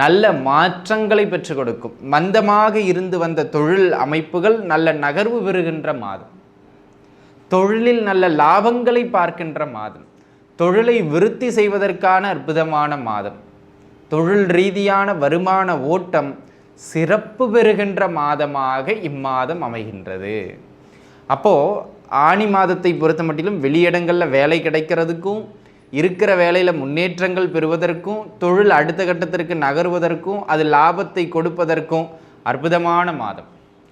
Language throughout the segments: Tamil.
நல்ல மாற்றங்களை பெற்றுக் கொடுக்கும். மந்தமாக இருந்து வந்த தொழில் அமைப்புகள் நல்ல நகர்வு பெறுகின்ற மாதம். தொழிலில் நல்ல லாபங்களை பார்க்கின்ற மாதம். தொழிலை விருத்தி செய்வதற்கான அற்புதமான மாதம். தொழில் ரீதியான வருமான ஓட்டம் சிறப்பு பெறுகின்ற மாதமாக இம்மாதம் அமைகின்றது. அப்போது ஆணி மாதத்தை பொறுத்த மட்டிலும் வெளியிடங்களில் வேலை கிடைக்கிறதுக்கும் இருக்கிற வேலையில் முன்னேற்றங்கள் பெறுவதற்கும் தொழில் அடுத்த கட்டத்திற்கு நகர்வதற்கும் அது லாபத்தை கொடுப்பதற்கும் அற்புதமான மாதம்.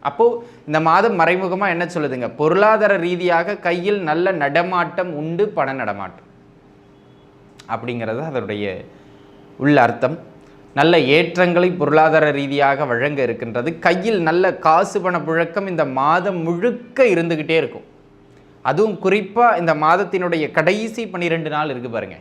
அப்போது இந்த மாதம் மறைமுகமாக என்ன சொல்லுதுங்க? பொருளாதார ரீதியாக கையில் நல்ல நடமாட்டம் உண்டு பண நடமாட்டம். அப்படிங்கிறது அதனுடைய உள்ள அர்த்தம். நல்ல ஏற்றங்களை பொருளாதார ரீதியாக வழங்க இருக்கின்றது. கையில் நல்ல காசு பண புழக்கம் இந்த மாதம் முழுக்க இருந்துக்கிட்டே இருக்கும். அதுவும் குறிப்பாக இந்த மாதத்தினுடைய கடைசி பன்னிரெண்டு நாள் இருக்குது பாருங்க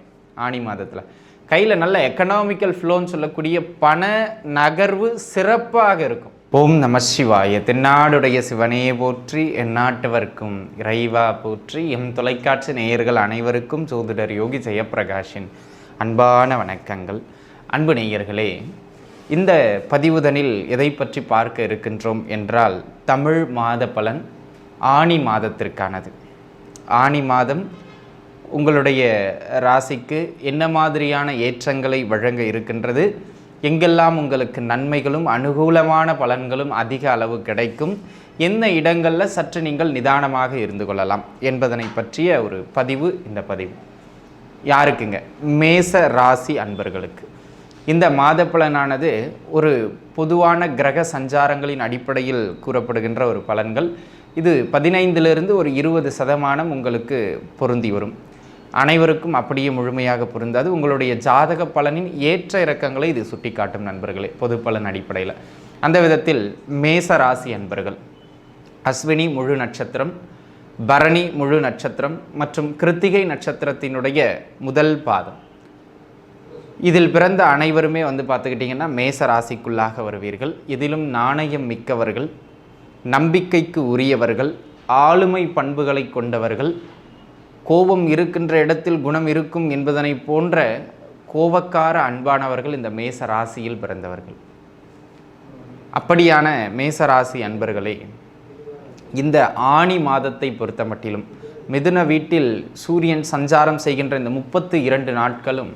ஆணி மாதத்தில். கையில் நல்ல எக்கனாமிக்கல் ஃப்ளோன்னு சொல்லக்கூடிய பண நகர்வு சிறப்பாக இருக்கும். ஓம் நம சிவாய தென்னாடுடைய சிவனே போற்றி எந்நாட்டவர்க்கும் இறைவா போற்றி எம் தொலைக்காட்சி நேயர்கள் அனைவருக்கும் சோதிடர் யோகி ஜெயப்பிரகாஷின் அன்பான வணக்கங்கள். அன்பு நேயர்களே இந்த பதிவுதனில் எதை பற்றி பார்க்க இருக்கின்றோம் என்றால் தமிழ் மாத பலன் ஆணி மாதத்திற்கானது. ஆணி மாதம் உங்களுடைய ராசிக்கு என்ன மாதிரியான ஏற்றங்களை வழங்க இருக்கின்றது? எங்கெல்லாம் உங்களுக்கு நன்மைகளும் அனுகூலமான பலன்களும் அதிக அளவு கிடைக்கும்? என்ன இடங்களில் சற்று நீங்கள் நிதானமாக இருந்து கொள்ளலாம் என்பதனை பற்றிய ஒரு பதிவு இந்த பதிவு. யாருக்குங்க? மேச ராசி அன்பர்களுக்கு. இந்த மாத பலனானது ஒரு பொதுவான கிரக சஞ்சாரங்களின் அடிப்படையில் கூறப்படுகின்ற ஒரு பலன்கள். இது பதினைந்திலிருந்து ஒரு இருபது சதமானம் உங்களுக்கு பொருந்தி வரும். அனைவருக்கும் அப்படியே முழுமையாக பொருந்தாது. உங்களுடைய ஜாதக பலனின் ஏற்ற இறக்கங்களை இது சுட்டிக்காட்டும் நண்பர்களே பொது பலன் அடிப்படையில். அந்த விதத்தில் மேச ராசி அன்பர்கள் அஸ்வினி முழு நட்சத்திரம் பரணி முழு நட்சத்திரம் மற்றும் கிருத்திகை நட்சத்திரத்தினுடைய முதல் பாதம். இதில் பிறந்த அனைவருமே வந்து பார்த்துக்கிட்டிங்கன்னா மேச ராசிக்குள்ளாக வருவீர்கள். இதிலும் நாணயம் மிக்கவர்கள் நம்பிக்கைக்கு உரியவர்கள் ஆளுமை பண்புகளை கொண்டவர்கள் கோபம் இருக்கின்ற இடத்தில் குணம் இருக்கும் என்பதனை போன்ற கோபக்கார அன்பானவர்கள் இந்த மேச ராசியில் பிறந்தவர்கள். அப்படியான மேச ராசி அன்பர்களே இந்த ஆணி மாதத்தை பொறுத்த மட்டிலும் மிதுன வீட்டில் சூரியன் சஞ்சாரம் செய்கின்ற இந்த முப்பத்து இரண்டு நாட்களும்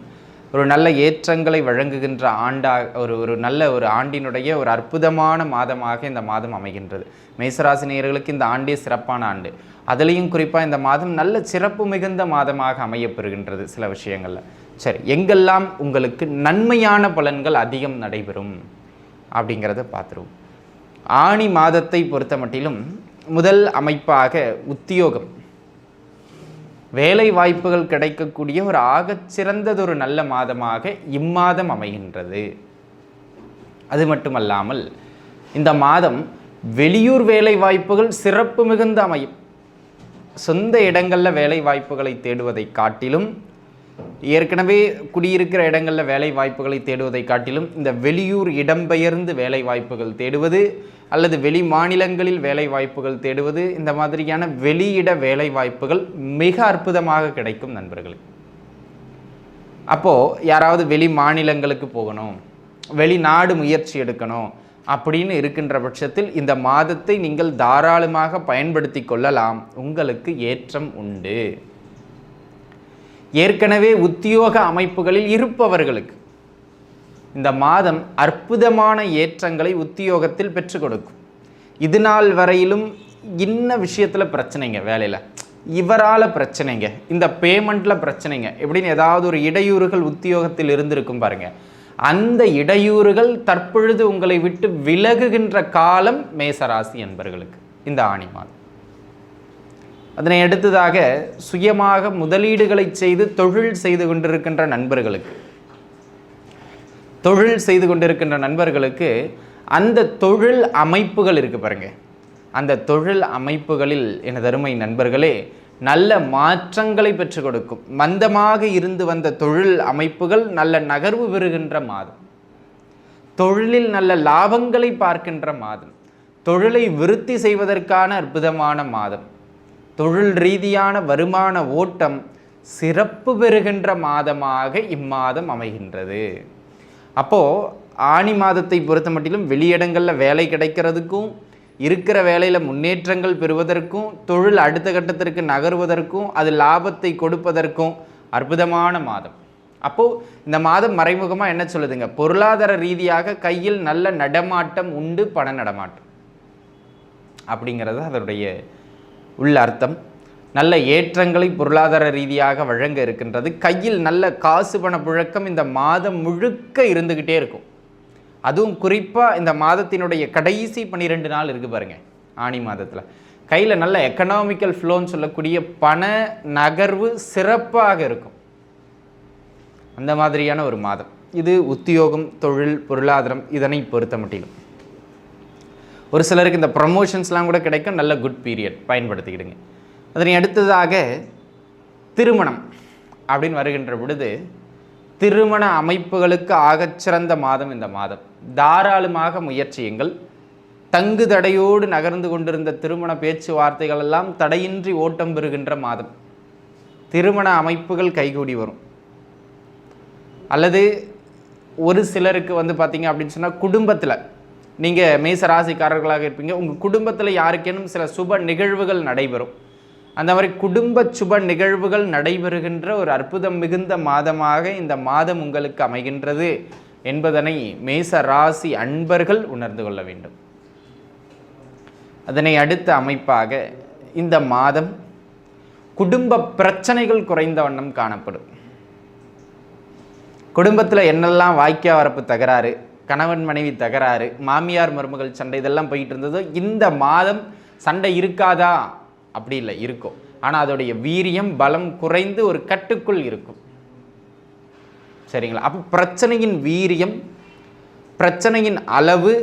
ஒரு நல்ல ஏற்றங்களை வழங்குகின்ற ஆண்டா ஒரு ஒரு நல்ல ஒரு ஆண்டினுடைய ஒரு அற்புதமான மாதமாக இந்த மாதம் அமைகின்றது. மேசராசினியர்களுக்கு இந்த ஆண்டே சிறப்பான ஆண்டு. அதுலேயும் குறிப்பாக இந்த மாதம் நல்ல சிறப்பு மிகுந்த மாதமாக அமையப்பெறுகின்றது சில விஷயங்களில். சரி எங்கெல்லாம் உங்களுக்கு நன்மையான பலன்கள் அதிகம் நடைபெறும் அப்படிங்கிறத பார்த்துருவோம். ஆணி மாதத்தை பொறுத்த மட்டிலும் முதல் அமைப்பாக உத்தியோகம். வேலை வாய்ப்புகள் கிடைக்கக்கூடிய ஒரு ஆகச்சிறந்ததொரு நல்ல மாதமாக இம்மாதம் அமைகின்றது. அது மட்டுமல்லாமல் இந்த மாதம் வெளியூர் வேலை வாய்ப்புகள் சிறப்பு மிகுந்த அமையும். சொந்த இடங்களில் வேலை வாய்ப்புகளை தேடுவதை காட்டிலும் ஏற்கனவே குடியிருக்கிற இடங்களில் வேலை வாய்ப்புகளை தேடுவதை காட்டிலும் இந்த வெளியூர் இடம்பெயர்ந்து வேலை வாய்ப்புகள் தேடுவது அல்லது வெளி மாநிலங்களில் வேலை வாய்ப்புகள் தேடுவது இந்த மாதிரியான வெளியிட வேலை வாய்ப்புகள் மிக அற்புதமாக கிடைக்கும் நண்பர்களே. அப்போது யாராவது வெளி மாநிலங்களுக்கு போகணும் வெளிநாடு முயற்சி எடுக்கணும் அப்படின்னு இருக்கின்ற பட்சத்தில் இந்த மாதத்தை நீங்கள் தாராளமாக பயன்படுத்தி கொள்ளலாம். உங்களுக்கு ஏற்றம் உண்டு. ஏற்கனவே உத்தியோக அமைப்புகளில் இருப்பவர்களுக்கு இந்த மாதம் அற்புதமான ஏற்றங்களை உத்தியோகத்தில் பெற்று கொடுக்கும். இது நாள் வரையிலும் இன்ன விஷயத்தில் பிரச்சனைங்க வேலையில். இவரால் பிரச்சனைங்க இந்த பேமெண்ட்டில் பிரச்சனைங்க எப்படின்னு ஏதாவது ஒரு இடையூறுகள் உத்தியோகத்தில் இருந்திருக்கும் பாருங்கள் அந்த இடையூறுகள் தற்பொழுது உங்களை விட்டு விலகுகின்ற காலம் மேசராசி என்பர்களுக்கு இந்த ஆணி மாதம். அதனை அடுத்ததாக சுயமாக முதலீடுகளை செய்து தொழில் செய்து கொண்டிருக்கின்ற நண்பர்களுக்கு தொழில் செய்து கொண்டிருக்கின்ற நண்பர்களுக்கு அந்த தொழில் அமைப்புகள் இருக்கு பாருங்க. அந்த தொழில் அமைப்புகளில் எனது அருமை நண்பர்களே நல்ல மாற்றங்களை பெற்றுக் கொடுக்கும். மந்தமாக இருந்து வந்த தொழில் அமைப்புகள் நல்ல நகர்வு பெறுகின்ற மாதம். தொழிலில் நல்ல லாபங்களை பார்க்கின்ற மாதம். தொழிலை விருத்தி செய்வதற்கான அற்புதமான மாதம். தொழில் ரீதியான வருமான ஓட்டம் சிறப்பு பெறுகின்ற மாதமாக இம்மாதம் அமைகின்றது. அப்போது ஆணி மாதத்தை பொறுத்த மட்டிலும் வெளியிடங்களில் வேலை கிடைக்கிறதுக்கும் இருக்கிற வேலையில் முன்னேற்றங்கள் பெறுவதற்கும் தொழில் அடுத்த கட்டத்திற்கு நகர்வதற்கும் அது லாபத்தை கொடுப்பதற்கும் அற்புதமான மாதம். அப்போது இந்த மாதம் மறைமுகமாக என்ன சொல்லுதுங்க? பொருளாதார ரீதியாக கையில் நல்ல நடமாட்டம் உண்டு பண நடமாட்டம். அப்படிங்கிறது அதனுடைய உள்ள அர்த்தம். நல்ல ஏற்றங்களை பொருளாதார ரீதியாக வழங்க இருக்கின்றது. கையில் நல்ல காசு பண புழக்கம் இந்த மாதம் முழுக்க இருந்துக்கிட்டே இருக்கும். அதுவும் குறிப்பாக இந்த மாதத்தினுடைய கடைசி பன்னிரெண்டு நாள் இருக்குது பாருங்கள் ஆணி மாதத்தில். கையில் நல்ல எக்கனாமிக்கல் ஃப்ளோன்னு சொல்லக்கூடிய பண நகர்வு சிறப்பாக இருக்கும். அந்த மாதிரியான ஒரு மாதம். இது உத்தியோகம் தொழில் பொருளாதாரம் இதனை பொறுத்த மட்டிலும். ஒரு சிலருக்கு இந்த ப்ரமோஷன்ஸ்லாம் கூட கிடைக்கும். நல்ல குட் பீரியட் பயன்படுத்திக்கிடுங்க. அதனை அடுத்ததாக திருமணம் அப்படின்னு வருகின்ற பொழுது திருமண அமைப்புகளுக்கு ஆகச்சிறந்த மாதம் இந்த மாதம். தாராளமாக முயற்சியுங்கள் தங்கு தடையோடு நகர்ந்து கொண்டிருந்த திருமண பேச்சுவார்த்தைகள் எல்லாம் தடையின்றி ஓட்டம் பெறுகின்ற மாதம். திருமண அமைப்புகள் கைகூடி வரும். அல்லது ஒரு சிலருக்கு வந்து பார்த்தீங்க அப்படின்னு சொன்னால் குடும்பத்தில் நீங்கள் மேச ராசிக்காரர்களாக இருப்பீங்க. உங்கள் குடும்பத்தில் யாருக்கேனும் சில சுப நிகழ்வுகள் நடைபெறும். அந்த மாதிரி குடும்ப சுப நிகழ்வுகள் நடைபெறுகின்ற ஒரு அற்புதம் மிகுந்த மாதமாக இந்த மாதம் உங்களுக்கு அமைகின்றது என்பதனை மேச ராசி அன்பர்கள் உணர்ந்து கொள்ள வேண்டும். அதனை அடுத்த அமைப்பாக இந்த மாதம் குடும்ப பிரச்சனைகள் குறைந்த வண்ணம் காணப்படும். குடும்பத்தில் என்னெல்லாம் வாய்க்கா வரப்பு தகராறு கணவன் மனைவி தகராறு மாமியார் மருமகள் சண்டை இதெல்லாம் போயிட்டு இருந்ததோ. இந்த மாதம் சண்டை இருக்காதா? அப்படி இல்லை இருக்கும். ஆனால் அதோடைய வீரியம் பலம் குறைந்து ஒரு கட்டுக்குள் இருக்கும். சரிங்களா? அப்போ பிரச்சனையின் வீரியம் பிரச்சனையின் அளவு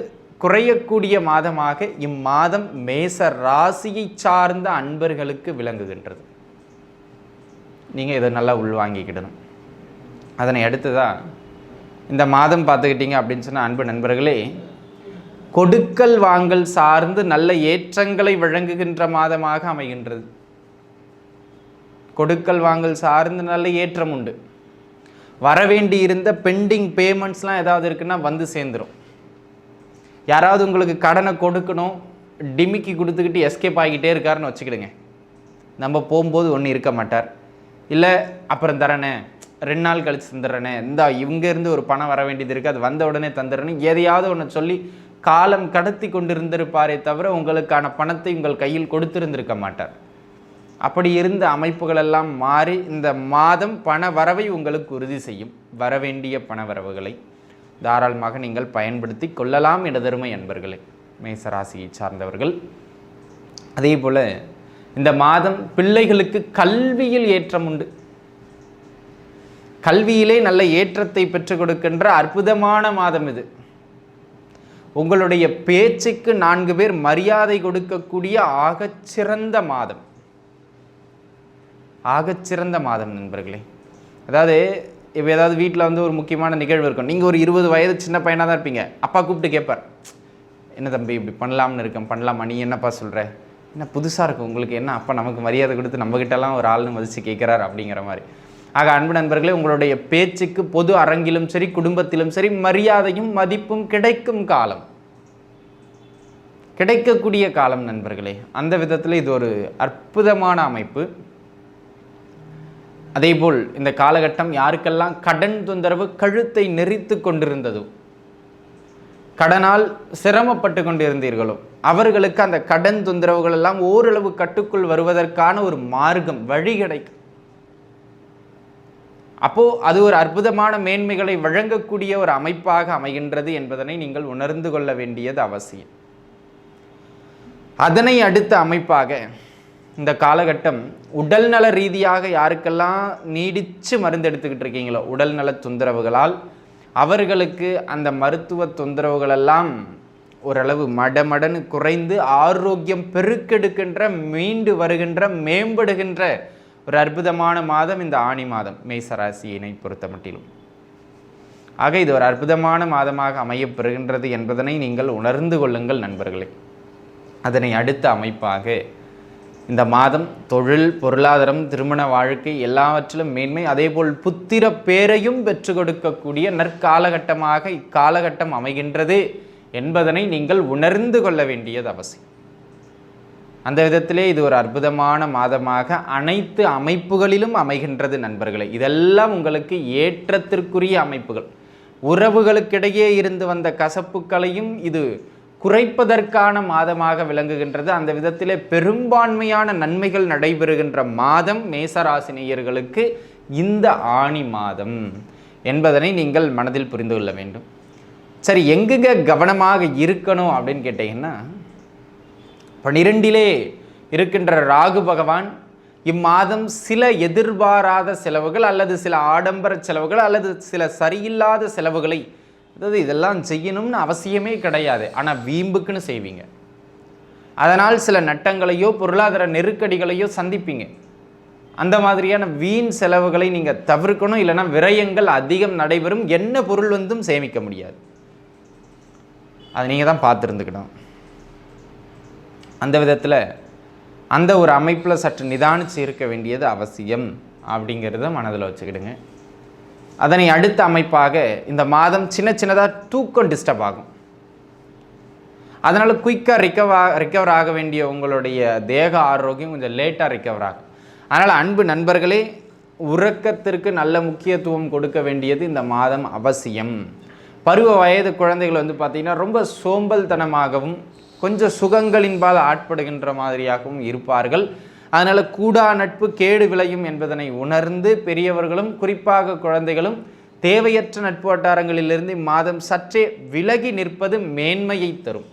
குறையக்கூடிய மாதமாக இம்மாதம் மேச ராசியை சார்ந்த அன்பர்களுக்கு விளங்குகின்றது. நீங்கள் இதை நல்லா உள்வாங்கிக்கிடணும். அதனை அடுத்ததான் இந்த மாதம் பார்த்துக்கிட்டீங்க அப்படின்னு சொன்ன அன்பு நண்பர்களே கொடுக்கல் வாங்கல் சார்ந்து நல்ல ஏற்றங்களை வழங்குகின்ற மாதமாக அமைகின்றது. கொடுக்கல் வாங்கல் சார்ந்து நல்ல ஏற்றம் உண்டு. வரவேண்டி இருந்த பெண்டிங் பேமெண்ட்ஸ்லாம் ஏதாவது இருக்குன்னா வந்து சேர்ந்துடும் யாராவது உங்களுக்கு கடனை கொடுக்கணும் டிமிக்கி கொடுத்துக்கிட்டு எஸ்கேப் ஆகிக்கிட்டே இருக்காருன்னு வச்சுக்கிடுங்க. நம்ம போகும்போது ஒன்றும் இருக்க மாட்டார். இல்லை அப்புறம் தரேனே ரெண்டு நாள் கழித்து தந்துடுறேனே. இந்தா இங்கேருந்து ஒரு பணம் வர வேண்டியது இருக்குது அது வந்த உடனே தந்துடுறேன்னு எதையாவது ஒன்று சொல்லி காலம் கடத்தி கொண்டிருந்திருப்பாரே தவிர உங்களுக்கான பணத்தை உங்கள் கையில் கொடுத்திருந்திருக்க மாட்டார். அப்படி இருந்த அமைப்புகளெல்லாம் மாறி இந்த மாதம் பண வரவை உங்களுக்கு உறுதி செய்யும். வரவேண்டிய பண வரவுகளை தாராளமாக நீங்கள் பயன்படுத்தி கொள்ளலாம் இடதருமை அன்பர்களே. மேசராசியை சார்ந்தவர்கள் அதே போல் இந்த மாதம் பிள்ளைகளுக்கு கல்வியில் ஏற்றம் உண்டு. கல்வியிலே நல்ல ஏற்றத்தை பெற்றுக் கொடுக்கின்ற அற்புதமான மாதம் இது. உங்களுடைய பேச்சுக்கு நான்கு பேர் மரியாதை கொடுக்கக்கூடிய ஆகச்சிறந்த மாதம். ஆகச்சிறந்த மாதம் நண்பர்களே. அதாவது இப்போ ஏதாவது வீட்டில் வந்து ஒரு முக்கியமான நிகழ்வு இருக்கும். நீங்கள் ஒரு இருபது வயது சின்ன பையனாக தான் இருப்பீங்க. அப்பா கூப்பிட்டு கேட்பார் என்ன தம்பி இப்படி பண்ணலாம்னு இருக்கேன். பண்ணலாமா? நீ என்னப்பா சொல்கிற என்ன புதுசாக இருக்கும் உங்களுக்கு என்ன? அப்பா நமக்கு மரியாதை கொடுத்து நம்மக்கிட்டலாம் ஒரு ஆள்னு மதித்து கேட்குறாரு அப்படிங்கிற மாதிரி. ஆக அன்பு நண்பர்களே உங்களுடைய பேச்சுக்கு பொது அரங்கிலும் சரி குடும்பத்திலும் சரி மரியாதையும் மதிப்பும் கிடைக்கும் காலம். கிடைக்கக்கூடிய காலம் நண்பர்களே. அந்த விதத்தில் இது ஒரு அற்புதமான அமைப்பு. அதேபோல் இந்த காலகட்டம் யாருக்கெல்லாம் கடன் தொந்தரவு கழுத்தை நெறித்து கொண்டிருந்ததோ கடனால் சிரமப்பட்டு கொண்டிருந்தீர்களோ அவர்களுக்கு அந்த கடன் தொந்தரவுகள் எல்லாம் ஓரளவு கட்டுக்குள் வருவதற்கான ஒரு மார்க்கம் வழி கிடைக்கும். அப்போது அது ஒரு அற்புதமான மேன்மைகளை வழங்கக்கூடிய ஒரு அமைப்பாக அமைகின்றது என்பதனை நீங்கள் உணர்ந்து கொள்ள வேண்டியது அவசியம். அதனை அடுத்த அமைப்பாக இந்த காலகட்டம் உடல்நல ரீதியாக யாருக்கெல்லாம் நீடித்து மருந்து எடுத்துக்கிட்டு இருக்கீங்களோ உடல்நல தொந்தரவுகளால் அவர்களுக்கு அந்த மருத்துவ தொந்தரவுகளெல்லாம் ஓரளவு மடமடன்னு குறைந்து ஆரோக்கியம் பெருக்கெடுக்கின்ற மீண்டு வருகின்ற மேம்படுகின்ற ஒரு அற்புதமான மாதம் இந்த ஆணி மாதம் மேசராசியினை பொறுத்த மட்டிலும் ஆக இது ஒரு அற்புதமான மாதமாக அமையப்பெறுகின்றது என்பதனை நீங்கள் உணர்ந்து கொள்ளுங்கள் நண்பர்களே. அதனை அடுத்த அமைப்பாக இந்த மாதம் தொழில் பொருளாதாரம் திருமண வாழ்க்கை எல்லாவற்றிலும் மேன்மை அதேபோல் புத்திர பேரையும் பெற்று கொடுக்கக்கூடிய நற்காலகட்டமாக இக்காலகட்டம் அமைகின்றது என்பதனை நீங்கள் உணர்ந்து கொள்ள வேண்டியது அவசியம். அந்த விதத்திலே இது ஒரு அற்புதமான மாதமாக அனைத்து அமைப்புகளிலும் அமைகின்றது நண்பர்களே. இதெல்லாம் உங்களுக்கு ஏற்றத்திற்குரிய அமைப்புகள். உறவுகளுக்கிடையே இருந்து வந்த கசப்புக்களையும் இது குறைப்பதற்கான மாதமாக விளங்குகின்றது. அந்த விதத்திலே பெரும்பான்மையான நன்மைகள் நடைபெறுகின்ற மாதம் மேசராசினியர்களுக்கு இந்த ஆணி மாதம் என்பதனை நீங்கள் மனதில் புரிந்து கொள்ள வேண்டும். சரி எங்குங்க கவனமாக இருக்கணும் அப்படின்னு கேட்டிங்கன்னா பனிரெண்டிலே இருக்கின்ற ராகு பகவான் இம்மாதம் சில எதிர்பாராத செலவுகள் அல்லது சில ஆடம்பர செலவுகள் அல்லது சில சரியில்லாத செலவுகளை அதாவது இதெல்லாம் செய்யணும்னு அவசியமே கிடையாது. ஆனால் வீம்புக்குன்னு செய்வீங்க. அதனால் சில நட்டங்களையோ பொருளாதார நெருக்கடிகளையோ சந்திப்பீங்க. அந்த மாதிரியான வீண் செலவுகளை நீங்கள் தவிர்க்கணும். இல்லைன்னா விரயங்கள் அதிகம் நடைபெறும். என்ன பொருள் வந்தும் சேமிக்க முடியாது. அதை நீங்கள் தான் பார்த்துருந்துக்கணும். அந்த விதத்தில் அந்த ஒரு அமைப்பில் சற்று நிதானித்து இருக்க வேண்டியது அவசியம் அப்படிங்கிறத மனதில் வச்சுக்கிடுங்க. அதனை அடுத்த அமைப்பாக இந்த மாதம் சின்ன சின்னதாக தூக்கம் டிஸ்டர்ப் ஆகும். அதனால் குயிக்காக ரிகவா ரிக்கவர் ஆக வேண்டிய உங்களுடைய தேக ஆரோக்கியம் கொஞ்சம் லேட்டாக ரிக்கவர் ஆகும். அதனால் அன்பு நண்பர்களே உறக்கத்திற்கு நல்ல முக்கியத்துவம் கொடுக்க வேண்டியது இந்த மாதம் அவசியம். பருவ வயது குழந்தைகள் வந்து பார்த்திங்கன்னா ரொம்ப சோம்பல்தனமாகவும் கொஞ்சம் சுகங்களின்பால் ஆட்படுகின்ற மாதிரியாகவும் இருப்பார்கள். அதனால் கூடா நட்பு கேடு விளையும் என்பதனை உணர்ந்து பெரியவர்களும் குறிப்பாக குழந்தைகளும் தேவையற்ற நட்பு வட்டாரங்களிலிருந்து இம்மாதம் சற்றே விலகி நிற்பது மேன்மையை தரும்.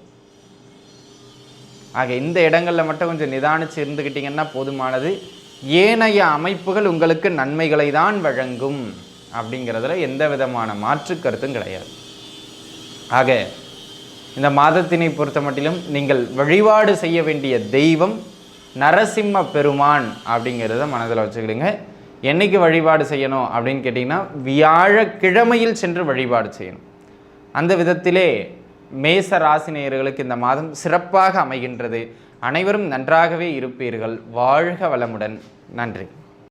ஆக இந்த இடங்களில் மட்டும் கொஞ்சம் நிதானிச்சு இருந்துக்கிட்டிங்கன்னா போதுமானது. ஏனைய அமைப்புகள் உங்களுக்கு நன்மைகளை தான் வழங்கும். அப்படிங்கிறதுல எந்த விதமான மாற்று கருத்தும் கிடையாது. ஆக இந்த மாதத்தினை பொறுத்த மட்டிலும் நீங்கள் வழிபாடு செய்ய வேண்டிய தெய்வம் நரசிம்ம பெருமான் அப்படிங்கிறத மனதில் வச்சுக்கிடுங்க. என்னைக்கு வழிபாடு செய்யணும் அப்படின்னு கேட்டிங்கன்னா வியாழக்கிழமையில் சென்று வழிபாடு செய்யணும். அந்த விதத்திலே மேச ராசினியர்களுக்கு இந்த மாதம் சிறப்பாக அமைகின்றது. அனைவரும் நன்றாகவே இருப்பீர்கள். வாழ்க வளமுடன். நன்றி.